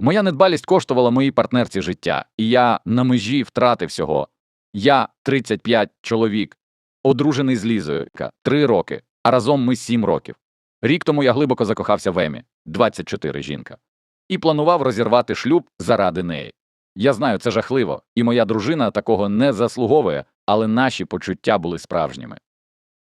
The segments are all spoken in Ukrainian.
Моя недбалість коштувала моїй партнерці життя, і я на межі втрати всього. Я 35 чоловік, одружений з Лізою, яка 3 роки, а разом ми 7 років. Рік тому я глибоко закохався в Емі, 24 жінка, і планував розірвати шлюб заради неї. Я знаю, це жахливо, і моя дружина такого не заслуговує, але наші почуття були справжніми.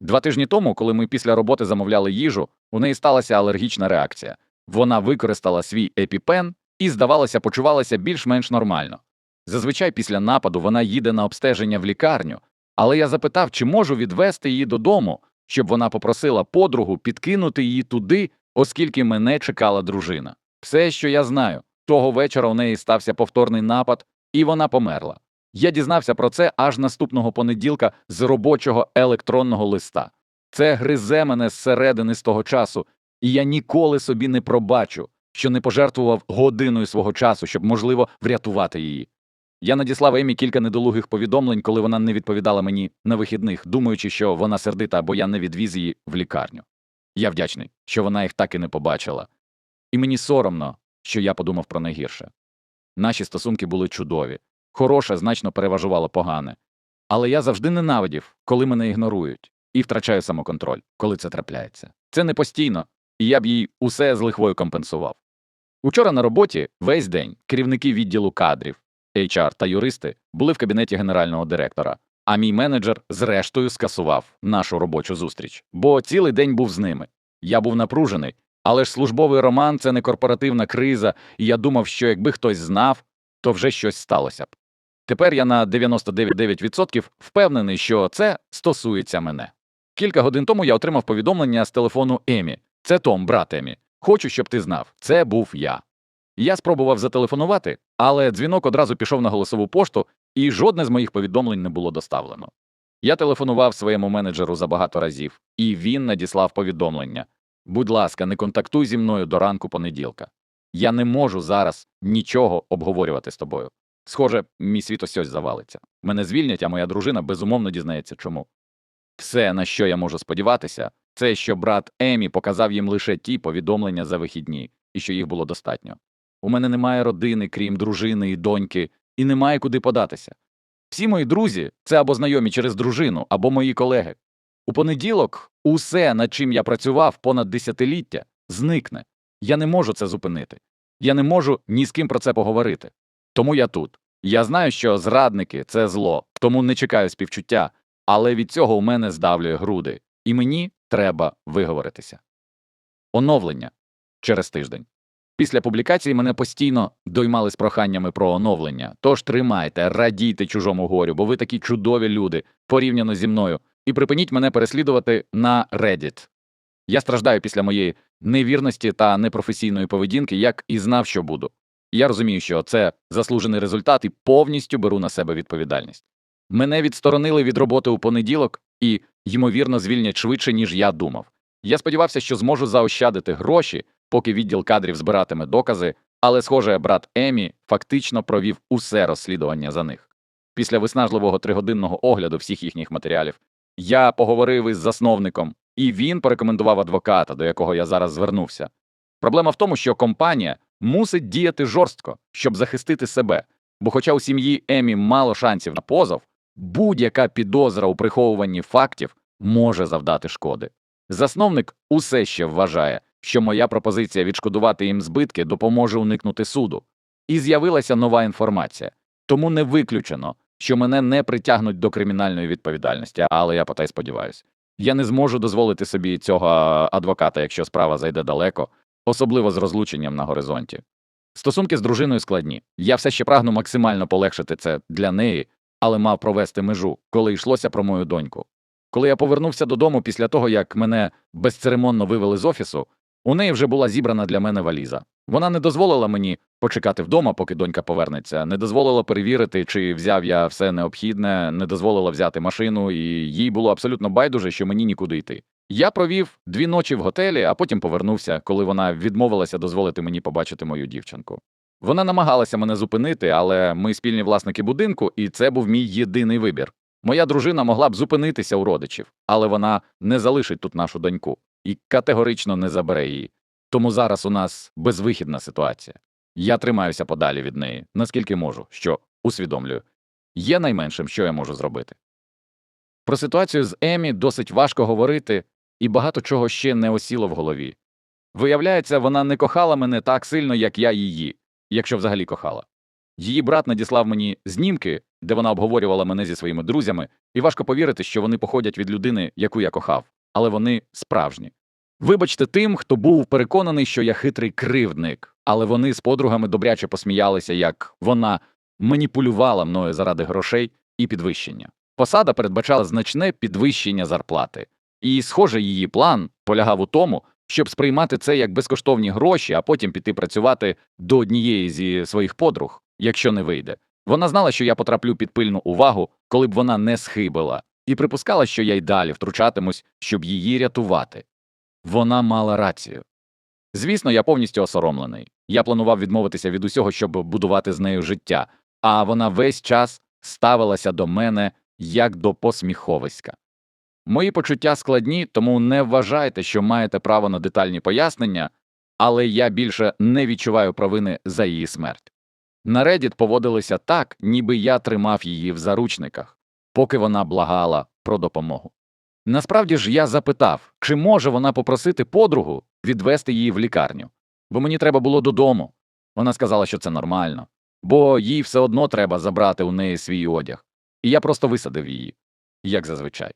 Два тижні тому, коли ми після роботи замовляли їжу, у неї сталася алергічна реакція. Вона використала свій епіпен і, здавалося, почувалася більш-менш нормально. Зазвичай після нападу вона їде на обстеження в лікарню, але я запитав, чи можу відвести її додому, щоб вона попросила подругу підкинути її туди, оскільки мене чекала дружина. Все, що я знаю, того вечора у неї стався повторний напад, і вона померла. Я дізнався про це аж наступного понеділка з робочого електронного листа. Це гризе мене зсередини з того часу, і я ніколи собі не пробачу, що не пожертвував годиною свого часу, щоб, можливо, врятувати її. Я надіслав Емі кілька недолугих повідомлень, коли вона не відповідала мені на вихідних, думаючи, що вона сердита, бо я не відвіз її в лікарню. Я вдячний, що вона їх так і не побачила. І мені соромно, що я подумав про найгірше. Наші стосунки були чудові, хороше значно переважувало погане. Але я завжди ненавидів, коли мене ігнорують, і втрачаю самоконтроль, коли це трапляється. Це не постійно, і я б їй усе з лихвою компенсував. Учора на роботі весь день керівники відділу кадрів, HR та юристи були в кабінеті генерального директора, а мій менеджер зрештою скасував нашу робочу зустріч, бо цілий день був з ними. Я був напружений, але ж службовий роман це не корпоративна криза, і я думав, що якби хтось знав, то вже щось сталося б. Тепер я на 99,9% впевнений, що це стосується мене. Кілька годин тому я отримав повідомлення з телефону Емі. Це Том, брат Емі. Хочу, щоб ти знав, це був я. Я спробував зателефонувати, але дзвінок одразу пішов на голосову пошту, і жодне з моїх повідомлень не було доставлено. Я телефонував своєму менеджеру забагато разів, і він надіслав повідомлення. Будь ласка, не контактуй зі мною до ранку понеділка. Я не можу зараз нічого обговорювати з тобою. Схоже, мій світ ось завалиться. Мене звільнять, а моя дружина безумовно дізнається чому. Все, на що я можу сподіватися, це що брат Емі показав їм лише ті повідомлення за вихідні, і що їх було достатньо. У мене немає родини, крім дружини і доньки, і немає куди податися. Всі мої друзі це або знайомі через дружину, або мої колеги. У понеділок усе, над чим я працював понад десятиліття, зникне. Я не можу це зупинити. Я не можу ні з ким про це поговорити. Тому я тут. Я знаю, що зрадники це зло, тому не чекаю співчуття, але від цього у мене здавлює груди, і мені треба виговоритися. Оновлення через тиждень. Після публікації мене постійно доймали з проханнями про оновлення. Тож тримайте, радійте чужому горю, бо ви такі чудові люди порівняно зі мною, і припиніть мене переслідувати на Reddit. Я страждаю після моєї невірності та непрофесійної поведінки, як і знав, що буду. Я розумію, що це заслужений результат і повністю беру на себе відповідальність. Мене відсторонили від роботи у понеділок і, ймовірно, звільнять швидше, ніж я думав. Я сподівався, що зможу заощадити гроші, поки відділ кадрів збиратиме докази, але, схоже, брат Емі фактично провів усе розслідування за них. Після виснажливого тригодинного огляду всіх їхніх матеріалів я поговорив із засновником, і він порекомендував адвоката, до якого я зараз звернувся. Проблема в тому, що компанія мусить діяти жорстко, щоб захистити себе, бо, хоча у сім'ї Емі мало шансів на позов, будь-яка підозра у приховуванні фактів може завдати шкоди. Засновник усе ще вважає, що моя пропозиція відшкодувати їм збитки допоможе уникнути суду. І з'явилася нова інформація, тому не виключено, що мене не притягнуть до кримінальної відповідальності, але я потай сподіваюся. Я не зможу дозволити собі цього адвоката, якщо справа зайде далеко, особливо з розлученням на горизонті. Стосунки з дружиною складні. Я все ще прагну максимально полегшити це для неї, але мав провести межу, коли йшлося про мою доньку. Коли я повернувся додому після того, як мене безцеремонно вивели з офісу, у неї вже була зібрана для мене валіза. Вона не дозволила мені почекати вдома, поки донька повернеться, не дозволила перевірити, чи взяв я все необхідне, не дозволила взяти машину, і їй було абсолютно байдуже, що мені нікуди йти. Я провів дві ночі в готелі, а потім повернувся, коли вона відмовилася дозволити мені побачити мою дівчинку. Вона намагалася мене зупинити, але ми спільні власники будинку, і це був мій єдиний вибір. Моя дружина могла б зупинитися у родичів, але вона не залишить тут нашу доньку і категорично не забере її. Тому зараз у нас безвихідна ситуація. Я тримаюся подалі від неї, наскільки можу, що усвідомлюю. Є найменшим, що я можу зробити. Про ситуацію з Емі досить важко говорити, і багато чого ще не осіло в голові. Виявляється, вона не кохала мене так сильно, як я її, якщо взагалі кохала. Її брат надіслав мені знімки, де вона обговорювала мене зі своїми друзями, і важко повірити, що вони походять від людини, яку я кохав, але вони справжні. Вибачте тим, хто був переконаний, що я хитрий кривдник, але вони з подругами добряче посміялися, як вона маніпулювала мною заради грошей і підвищення. Посада передбачала значне підвищення зарплати, і, схоже, її план полягав у тому, щоб сприймати це як безкоштовні гроші, а потім піти працювати до однієї зі своїх подруг, якщо не вийде. Вона знала, що я потраплю під пильну увагу, коли б вона не схибила, і припускала, що я й далі втручатимусь, щоб її рятувати. Вона мала рацію. Звісно, я повністю осоромлений. Я планував відмовитися від усього, щоб будувати з нею життя, а вона весь час ставилася до мене як до посміховиська. Мої почуття складні, тому не вважайте, що маєте право на детальні пояснення, але я більше не відчуваю провини за її смерть. На Reddit поводилися так, ніби я тримав її в заручниках, поки вона благала про допомогу. Насправді ж я запитав, чи може вона попросити подругу відвести її в лікарню, бо мені треба було додому. Вона сказала, що це нормально, бо їй все одно треба забрати у неї свій одяг, і я просто висадив її, як зазвичай.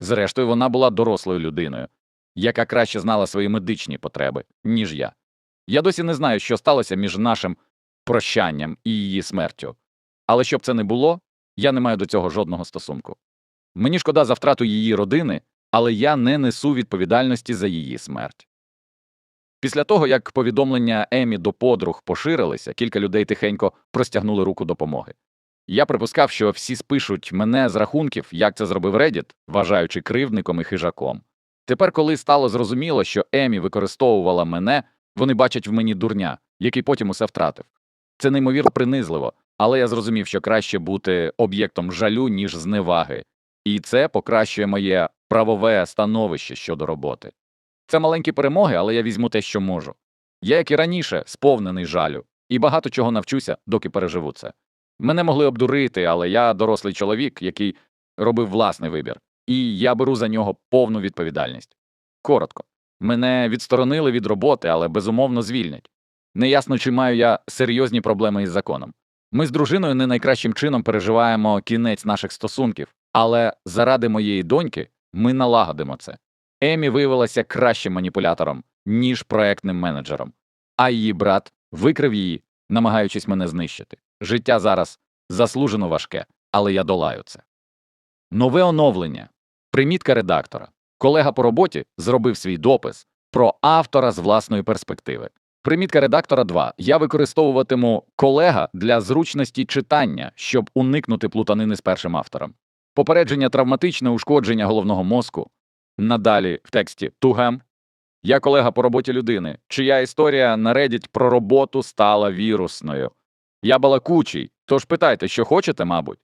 Зрештою, вона була дорослою людиною, яка краще знала свої медичні потреби, ніж я. Я досі не знаю, що сталося між нашим прощанням і її смертю. Але щоб це не було, я не маю до цього жодного стосунку. Мені шкода за втрату її родини, але я не несу відповідальності за її смерть. Після того, як повідомлення Емі до подруг поширилися, кілька людей тихенько простягнули руку допомоги. Я припускав, що всі спишуть мене з рахунків, як це зробив Reddit, вважаючи кривдником і хижаком. Тепер, коли стало зрозуміло, що Емі використовувала мене, вони бачать в мені дурня, який потім усе втратив. Це неймовірно принизливо, але я зрозумів, що краще бути об'єктом жалю, ніж зневаги, і це покращує моє правове становище щодо роботи. Це маленькі перемоги, але я візьму те, що можу. Я, як і раніше, сповнений жалю, і багато чого навчуся, доки переживу це. Мене могли обдурити, але я дорослий чоловік, який робив власний вибір, і я беру за нього повну відповідальність. Коротко, мене відсторонили від роботи, але безумовно звільнять. Неясно, чи маю я серйозні проблеми із законом. Ми з дружиною не найкращим чином переживаємо кінець наших стосунків, але заради моєї доньки ми налагодимо це. Емі виявилася кращим маніпулятором, ніж проектним менеджером, а її брат викрив її, намагаючись мене знищити. Життя зараз заслужено важке, але я долаю це. Нове оновлення. Примітка редактора. Колега по роботі зробив свій допис про автора з власної перспективи. Примітка редактора 2. Я використовуватиму колега для зручності читання, щоб уникнути плутанини з першим автором. Попередження травматичне ушкодження головного мозку. Надалі в тексті тугем. Я колега по роботі людини, чия історія на Reddit про роботу стала вірусною. Я балакучий, тож питайте, що хочете, мабуть.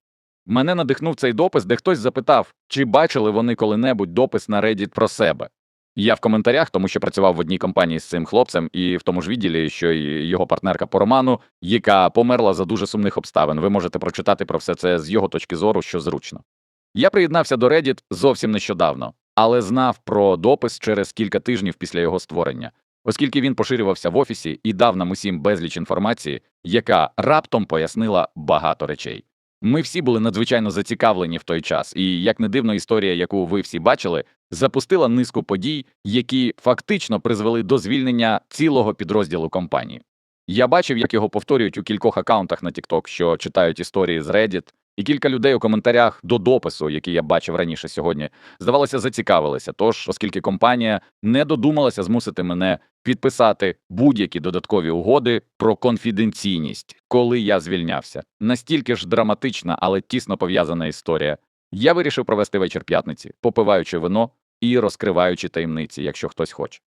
Мене надихнув цей допис, де хтось запитав, чи бачили вони коли-небудь допис на Reddit про себе. Я в коментарях, тому що працював в одній компанії з цим хлопцем, і в тому ж відділі, що й його партнерка по роману, яка померла за дуже сумних обставин. Ви можете прочитати про все це з його точки зору, що зручно. Я приєднався до Reddit зовсім нещодавно, але знав про допис через кілька тижнів після його створення, оскільки він поширювався в офісі і дав нам усім безліч інформації, яка раптом пояснила багато речей. Ми всі були надзвичайно зацікавлені в той час, і як не дивно, історія, яку ви всі бачили, запустила низку подій, які фактично призвели до звільнення цілого підрозділу компанії. Я бачив, як його повторюють у кількох акаунтах на TikTok, що читають історії з Reddit, і кілька людей у коментарях до допису, який я бачив раніше сьогодні, здавалося, зацікавилися. Тож, оскільки компанія не додумалася змусити мене підписати будь-які додаткові угоди про конфіденційність, коли я звільнявся. Настільки ж драматична, але тісно пов'язана історія. Я вирішив провести вечір п'ятниці, попиваючи вино і розкриваючи таємниці, якщо хтось хоче.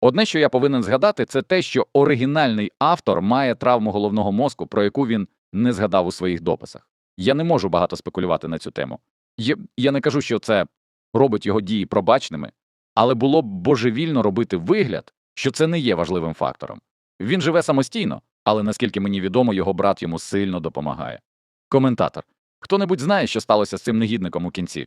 Одне, що я повинен згадати, це те, що оригінальний автор має травму головного мозку, про яку він не згадав у своїх дописах. Я не можу багато спекулювати на цю тему. Я, я не кажу, що це робить його дії пробачними, але було б божевільно робити вигляд, що це не є важливим фактором. Він живе самостійно, але наскільки мені відомо, його брат йому сильно допомагає. Коментатор. Хто-небудь знає, що сталося з цим негідником у кінці?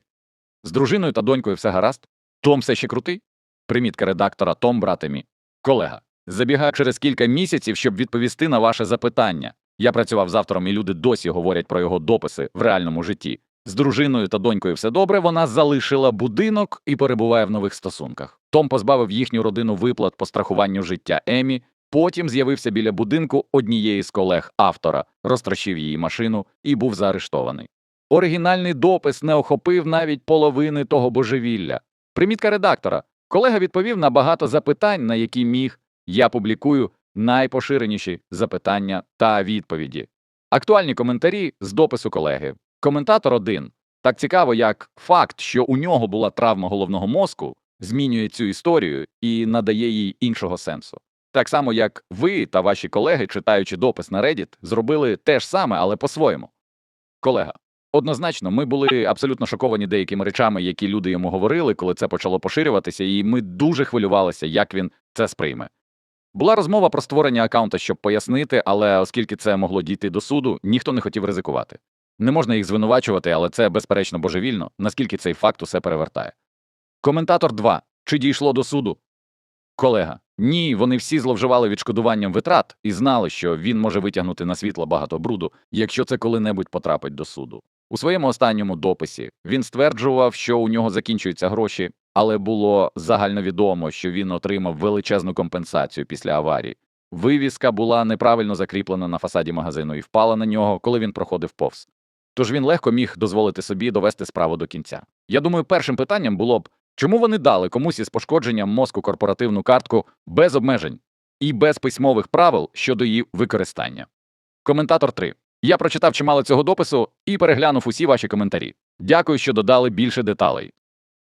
З дружиною та донькою все гаразд? Том все ще крутий? Примітка редактора Том, брате мій. Колега. Забігаю через кілька місяців, щоб відповісти на ваше запитання. Я працював з автором, і люди досі говорять про його дописи в реальному житті. З дружиною та донькою все добре. Вона залишила будинок і перебуває в нових стосунках. Том позбавив їхню родину виплат по страхуванню життя Емі. Потім з'явився біля будинку однієї з колег автора, розтрощив її машину і був заарештований. Оригінальний допис не охопив навіть половини того божевілля. Примітка редактора. Колега відповів на багато запитань, на які міг. Я публікую найпоширеніші запитання та відповіді. Актуальні коментарі з допису колеги. Коментатор 1. Так цікаво, як факт, що у нього була травма головного мозку, змінює цю історію і надає їй іншого сенсу. Так само, як ви та ваші колеги, читаючи допис на Reddit, зробили те ж саме, але по-своєму. Колега. Однозначно, ми були абсолютно шоковані деякими речами, які люди йому говорили, коли це почало поширюватися, і ми дуже хвилювалися, як він це сприйме. Була розмова про створення аккаунта, щоб пояснити, але оскільки це могло дійти до суду, ніхто не хотів ризикувати. Не можна їх звинувачувати, але це безперечно божевільно, наскільки цей факт усе перевертає. Коментатор 2. Чи дійшло до суду? Колега. Ні, вони всі зловживали відшкодуванням витрат і знали, що він може витягнути на світло багато бруду, якщо це коли-небудь потрапить до суду. У своєму останньому дописі він стверджував, що у нього закінчуються гроші, але було загальновідомо, що він отримав величезну компенсацію після аварії. Вивіска була неправильно закріплена на фасаді магазину і впала на нього, коли він проходив повз. Тож він легко міг дозволити собі довести справу до кінця. Я думаю, першим питанням було б, чому вони дали комусь із пошкодженням мозку корпоративну картку без обмежень і без письмових правил щодо її використання. Коментатор 3. Я прочитав чимало цього допису і переглянув усі ваші коментарі. Дякую, що додали більше деталей.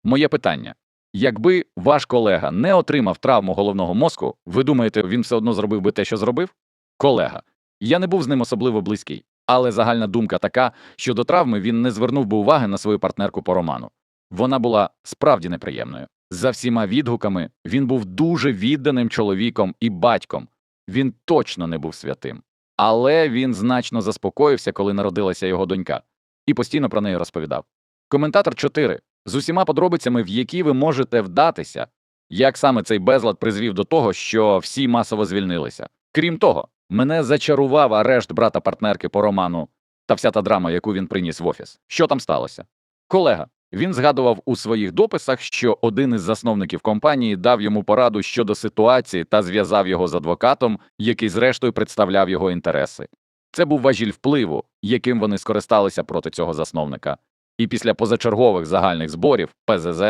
Моє питання: якби ваш колега не отримав травму головного мозку, ви думаєте, він все одно зробив би те, що зробив? Колега. Я не був з ним особливо близький, але загальна думка така, що до травми він не звернув би уваги на свою партнерку по роману. Вона була справді неприємною. За всіма відгуками він був дуже відданим чоловіком і батьком. Він точно не був святим. Але він значно заспокоївся, коли народилася його донька, і постійно про неї розповідав. Коментатор 4. з усіма подробицями, в які ви можете вдатися, як саме цей безлад призвів до того, що всі масово звільнилися. Крім того, мене зачарував арешт брата партнерки по роману та вся та драма, яку він приніс в офіс. Що там сталося? Колега. Він згадував у своїх дописах, що один із засновників компанії дав йому пораду щодо ситуації та зв'язав його з адвокатом, який зрештою представляв його інтереси. Це був важіль впливу, яким вони скористалися проти цього засновника. І після позачергових загальних зборів ПЗЗ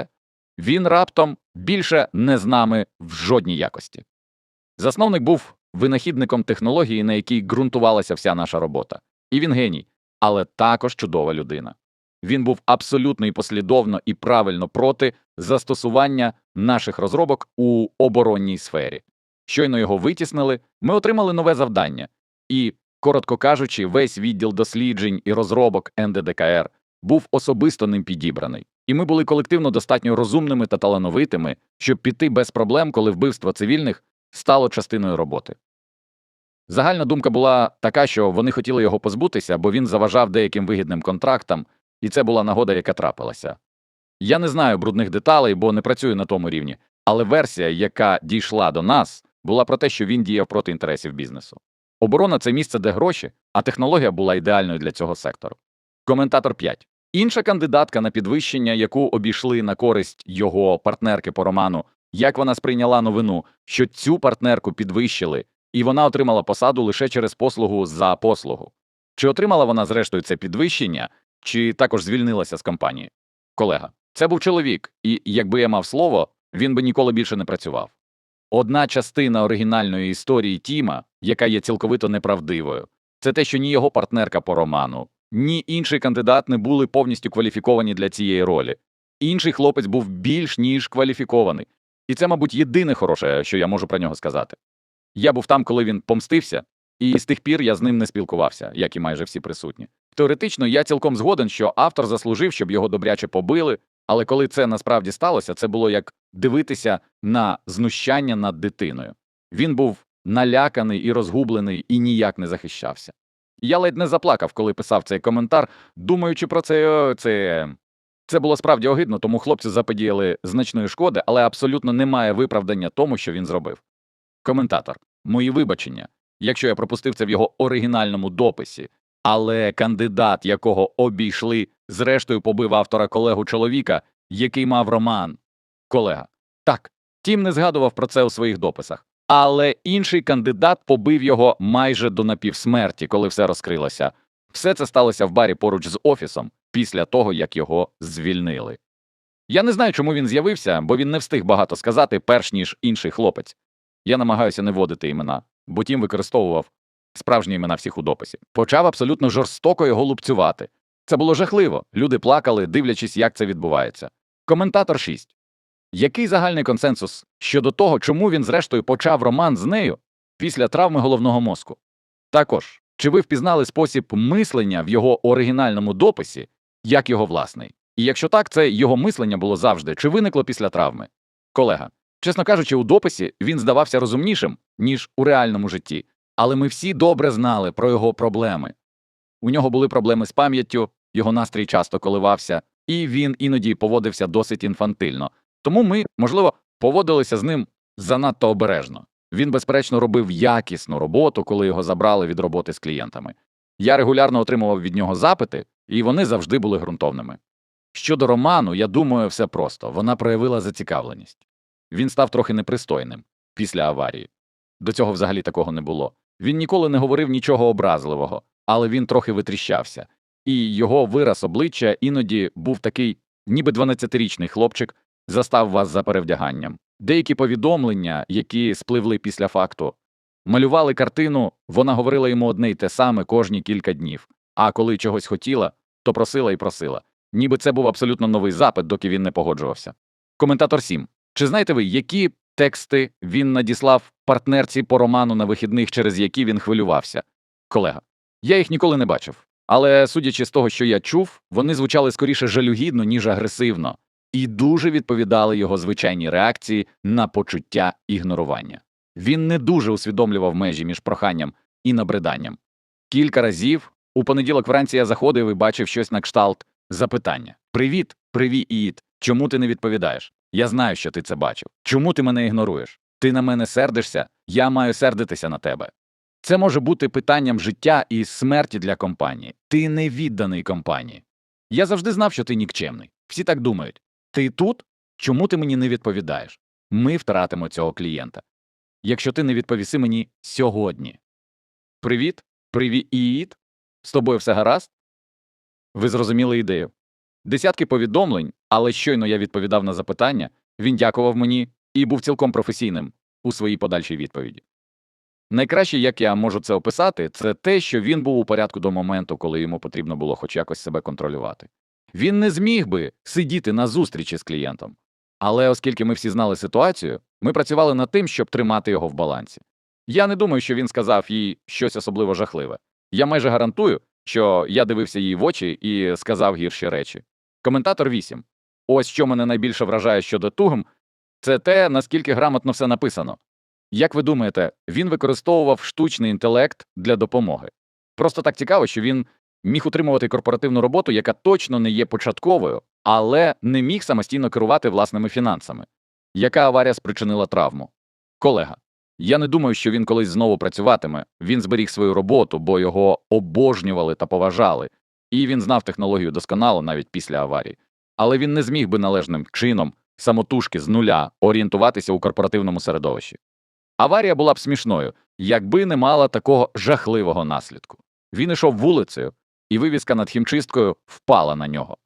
він раптом більше не з нами в жодній якості. Засновник був винахідником технології, на якій ґрунтувалася вся наша робота. І він геній, але також чудова людина. Він був абсолютно і послідовно і правильно проти застосування наших розробок у оборонній сфері. Щойно його витіснили, ми отримали нове завдання, і, коротко кажучи, весь відділ досліджень і розробок НДДКР був особисто ним підібраний, і ми були колективно достатньо розумними та талановитими, щоб піти без проблем, коли вбивство цивільних стало частиною роботи. Загальна думка була така, що вони хотіли його позбутися, бо він заважав деяким вигідним контрактам, і це була нагода, яка трапилася. Я не знаю брудних деталей, бо не працюю на тому рівні, але версія, яка дійшла до нас, була про те, що він діяв проти інтересів бізнесу. Оборона це місце, де гроші, а технологія була ідеальною для цього сектору. Коментатор 5. Інша кандидатка на підвищення, яку обійшли на користь його партнерки по роману, як вона сприйняла новину, що цю партнерку підвищили, і вона отримала посаду лише через послугу за послугу. Чи отримала вона зрештою це підвищення, чи також звільнилася з компанії? Колега, це був чоловік, і якби я мав слово, він би ніколи більше не працював. Одна частина оригінальної історії Тіма, яка є цілковито неправдивою, це те, що ні його партнерка по роману, ні інший кандидат не були повністю кваліфіковані для цієї ролі. Інший хлопець був більш ніж кваліфікований. І це, мабуть, єдине хороше, що я можу про нього сказати. Я був там, коли він помстився, і з тих пір я з ним не спілкувався, як і майже всі присутні. Теоретично, я цілком згоден, що автор заслужив, щоб його добряче побили, але коли це насправді сталося, це було як дивитися на знущання над дитиною. Він був наляканий і розгублений, і ніяк не захищався. Я ледь не заплакав, коли писав цей коментар, думаючи про це. це... Це було справді огидно, тому хлопцю заподіяли значної шкоди, але абсолютно немає виправдання тому, що він зробив. Коментатор. Мої вибачення, якщо я пропустив це в його оригінальному дописі, але кандидат, якого обійшли, зрештою побив автора колегу чоловіка, який мав роман. Колега. Так, Тім не згадував про це у своїх дописах. Але інший кандидат побив його майже до напівсмерті, коли все розкрилося. Все це сталося в барі поруч з офісом після того, як його звільнили. Я не знаю, чому він з'явився, бо він не встиг багато сказати, перш ніж інший хлопець. Я намагаюся не вводити імена, бо тім використовував справжні імена всіх у дописі. Почав абсолютно жорстоко його лупцювати. Це було жахливо. Люди плакали, дивлячись, як це відбувається. Коментатор 6. Який загальний консенсус щодо того, чому він зрештою почав роман з нею після травми головного мозку? Також, чи ви впізнали спосіб мислення в його оригінальному дописі, як його власний? І якщо так, це його мислення було завжди, чи виникло після травми? Колега, чесно кажучи, у дописі він здавався розумнішим, ніж у реальному житті, але ми всі добре знали про його проблеми. У нього були проблеми з пам'яттю, його настрій часто коливався, і він іноді поводився досить інфантильно. Тому ми, можливо, поводилися з ним занадто обережно. Він, безперечно, робив якісну роботу, коли його забрали від роботи з клієнтами. Я регулярно отримував від нього запити, і вони завжди були ґрунтовними. Щодо роману, я думаю, все просто вона проявила зацікавленість. Він став трохи непристойним після аварії. До цього взагалі такого не було. Він ніколи не говорив нічого образливого, але він трохи витріщався, і його вираз обличчя іноді був такий, ніби 12-річний хлопчик застав вас за перевдяганням. Деякі повідомлення, які спливли після факту, малювали картину, вона говорила йому одне й те саме кожні кілька днів, а коли чогось хотіла, то просила і просила. Ніби це був абсолютно новий запит, доки він не погоджувався. Коментатор 7. Чи знаєте ви, які тексти він надіслав партнерці по роману на вихідних, через які він хвилювався? Колега. Я їх ніколи не бачив. Але судячи з того, що я чув, вони звучали скоріше жалюгідно, ніж агресивно і дуже відповідали його звичайній реакції на почуття ігнорування. Він не дуже усвідомлював межі між проханням і набриданням. Кілька разів у понеділок вранці я заходив і бачив щось на кшталт запитання: Привіт, привіт, чому ти не відповідаєш? Я знаю, що ти це бачив. Чому ти мене ігноруєш? Ти на мене сердишся, я маю сердитися на тебе. Це може бути питанням життя і смерті для компанії. Ти не відданий компанії. Я завжди знав, що ти нікчемний. Всі так думають. Ти тут? Чому ти мені не відповідаєш? Ми втратимо цього клієнта. Якщо ти не відповіси мені сьогодні. Привіт, привіт, з тобою все гаразд? Ви зрозуміли ідею. Десятки повідомлень, але щойно я відповідав на запитання, він дякував мені і був цілком професійним у своїй подальшій відповіді. Найкраще, як я можу це описати, це те, що він був у порядку до моменту, коли йому потрібно було хоч якось себе контролювати. Він не зміг би сидіти на зустрічі з клієнтом. Але оскільки ми всі знали ситуацію, ми працювали над тим, щоб тримати його в балансі. Я не думаю, що він сказав їй щось особливо жахливе. Я майже гарантую, що я дивився їй в очі і сказав гірші речі. Коментатор 8. Ось що мене найбільше вражає щодо Тугм, це те, наскільки грамотно все написано. Як ви думаєте, він використовував штучний інтелект для допомоги? Просто так цікаво, що він міг утримувати корпоративну роботу, яка точно не є початковою, але не міг самостійно керувати власними фінансами. Яка аварія спричинила травму? Колега. Я не думаю, що він колись знову працюватиме. Він зберіг свою роботу, бо його обожнювали та поважали, і він знав технологію досконало навіть після аварії. Але він не зміг би належним чином самотужки з нуля орієнтуватися у корпоративному середовищі. Аварія була б смішною, якби не мала такого жахливого наслідку. Він ішов вулицею, і вивіска над хімчисткою впала на нього.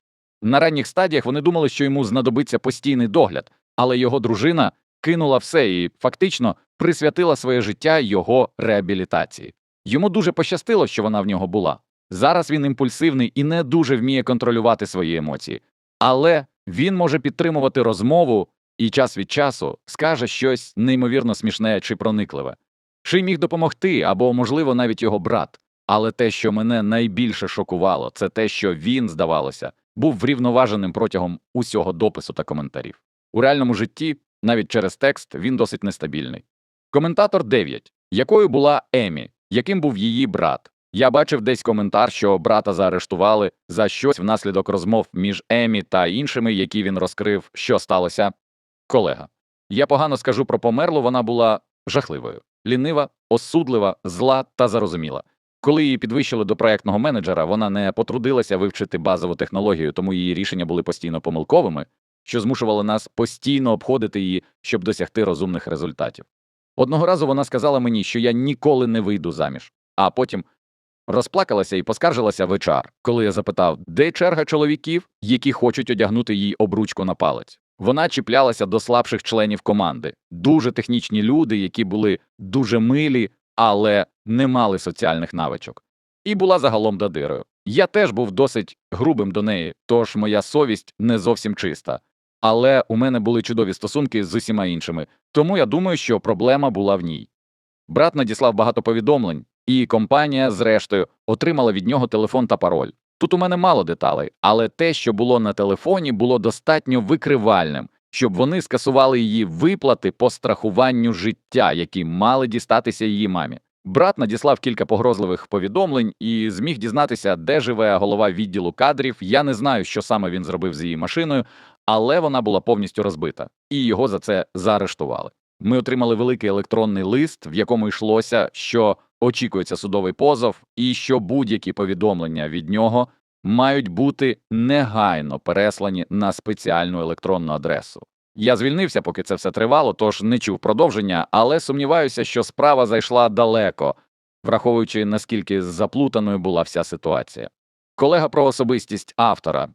На ранніх стадіях вони думали, що йому знадобиться постійний догляд, але його дружина кинула все і фактично присвятила своє життя його реабілітації. Йому дуже пощастило, що вона в нього була. Зараз він імпульсивний і не дуже вміє контролювати свої емоції, але він може підтримувати розмову і час від часу скаже щось неймовірно смішне чи проникливе. Чи міг допомогти або, можливо, навіть його брат. Але те, що мене найбільше шокувало, це те, що він, здавалося, був врівноваженим протягом усього допису та коментарів. У реальному житті, навіть через текст, він досить нестабільний. Коментатор 9. Якою була Емі? Яким був її брат? Я бачив десь коментар, що брата заарештували за щось внаслідок розмов між Емі та іншими, які він розкрив, що сталося. Колега. Я погано скажу про померлу, вона була жахливою, лінива, осудлива, зла та зарозуміла. Коли її підвищили до проектного менеджера, вона не потрудилася вивчити базову технологію, тому її рішення були постійно помилковими, що змушувало нас постійно обходити її, щоб досягти розумних результатів. Одного разу вона сказала мені, що я ніколи не вийду заміж, а потім розплакалася і поскаржилася в HR, коли я запитав, де черга чоловіків, які хочуть одягнути їй обручку на палець. Вона чіплялася до слабших членів команди, дуже технічні люди, які були дуже милі, але не мали соціальних навичок. І була загалом дадирою. Я теж був досить грубим до неї, тож моя совість не зовсім чиста. Але у мене були чудові стосунки з усіма іншими, тому я думаю, що проблема була в ній. Брат надіслав багато повідомлень, і компанія, зрештою, отримала від нього телефон та пароль. Тут у мене мало деталей, але те, що було на телефоні, було достатньо викривальним, щоб вони скасували її виплати по страхуванню життя, які мали дістатися її мамі. Брат надіслав кілька погрозливих повідомлень і зміг дізнатися, де живе голова відділу кадрів. Я не знаю, що саме він зробив з її машиною, але вона була повністю розбита, і його за це заарештували. Ми отримали великий електронний лист, в якому йшлося, що очікується судовий позов, і що будь-які повідомлення від нього мають бути негайно переслані на спеціальну електронну адресу. Я звільнився, поки це все тривало, тож не чув продовження, але сумніваюся, що справа зайшла далеко, враховуючи наскільки заплутаною була вся ситуація. Колега про особистість автора.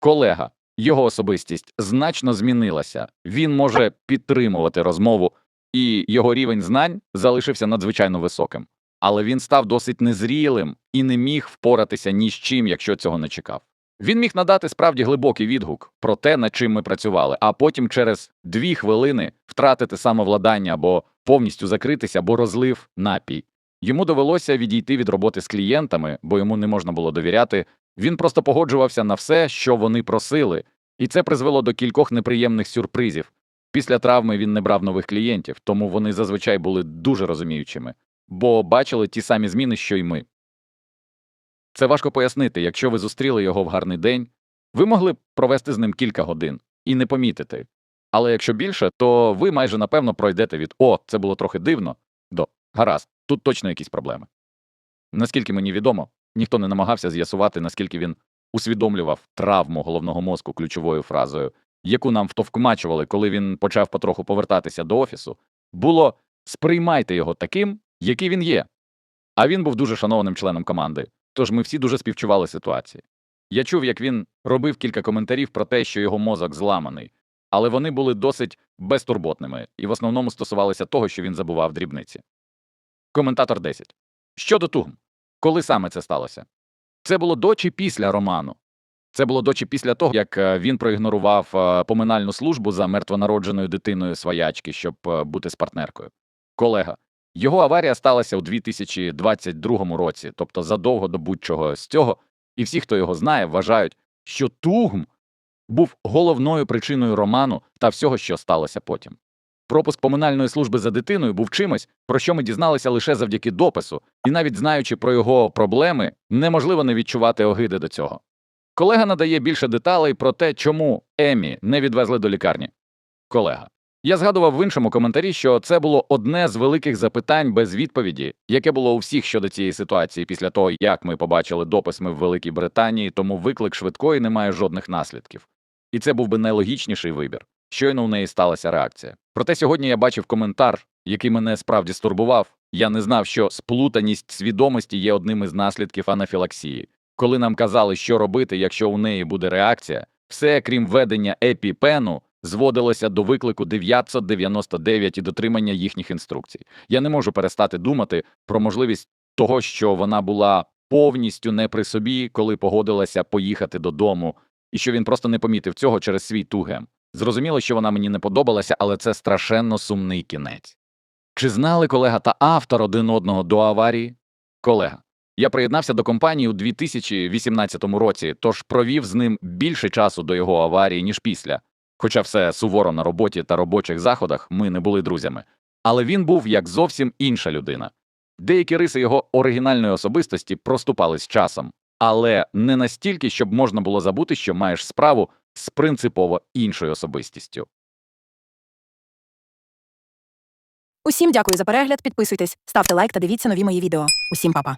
Колега, його особистість значно змінилася. Він може підтримувати розмову, і його рівень знань залишився надзвичайно високим. Але він став досить незрілим і не міг впоратися ні з чим, якщо цього не чекав. Він міг надати справді глибокий відгук про те, над чим ми працювали, а потім через дві хвилини втратити самовладання або повністю закритися, або розлив напій. Йому довелося відійти від роботи з клієнтами, бо йому не можна було довіряти. Він просто погоджувався на все, що вони просили, і це призвело до кількох неприємних сюрпризів. Після травми він не брав нових клієнтів, тому вони зазвичай були дуже розуміючими, бо бачили ті самі зміни, що й ми. Це важко пояснити, якщо ви зустріли його в гарний день, ви могли б провести з ним кілька годин і не помітити. Але якщо більше, то ви майже напевно пройдете від О, це було трохи дивно до гаразд, тут точно якісь проблеми. Наскільки мені відомо, ніхто не намагався з'ясувати, наскільки він усвідомлював травму головного мозку ключовою фразою, яку нам втовкмачували, коли він почав потроху повертатися до офісу, було сприймайте його таким, який він є. А він був дуже шанованим членом команди. Тож ми всі дуже співчували ситуації. Я чув, як він робив кілька коментарів про те, що його мозок зламаний, але вони були досить безтурботними і в основному стосувалися того, що він забував дрібниці. Коментатор 10. Щодо тугм. Коли саме це сталося? Це було до чи після роману. Це було до чи після того, як е, він проігнорував е, поминальну службу за мертвонародженою дитиною своячки, щоб е, бути з партнеркою. Колега. Його аварія сталася у 2022 році, тобто задовго до будь-чого з цього, і всі, хто його знає, вважають, що Тугм був головною причиною роману та всього, що сталося потім. Пропуск поминальної служби за дитиною був чимось, про що ми дізналися лише завдяки допису, і навіть знаючи про його проблеми, неможливо не відчувати огиди до цього. Колега надає більше деталей про те, чому Емі не відвезли до лікарні. Колега. Я згадував в іншому коментарі, що це було одне з великих запитань без відповіді, яке було у всіх щодо цієї ситуації після того, як ми побачили допис ми в Великій Британії, тому виклик швидкої не має жодних наслідків. І це був би найлогічніший вибір. Щойно у неї сталася реакція. Проте сьогодні я бачив коментар, який мене справді стурбував. Я не знав, що сплутаність свідомості є одним із наслідків анафілаксії. Коли нам казали, що робити, якщо у неї буде реакція, все, крім ведення епіпену, зводилося до виклику 999 і дотримання їхніх інструкцій. Я не можу перестати думати про можливість того, що вона була повністю не при собі, коли погодилася поїхати додому, і що він просто не помітив цього через свій тугем. Зрозуміло, що вона мені не подобалася, але це страшенно сумний кінець. Чи знали колега та автор один одного до аварії? Колега. Я приєднався до компанії у 2018 році, тож провів з ним більше часу до його аварії, ніж після. Хоча все суворо на роботі та робочих заходах ми не були друзями. Але він був як зовсім інша людина. Деякі риси його оригінальної особистості проступали з часом, але не настільки, щоб можна було забути, що маєш справу з принципово іншою особистістю. Усім дякую за перегляд. Підписуйтесь, ставте лайк та дивіться нові мої відео. Усім па-па.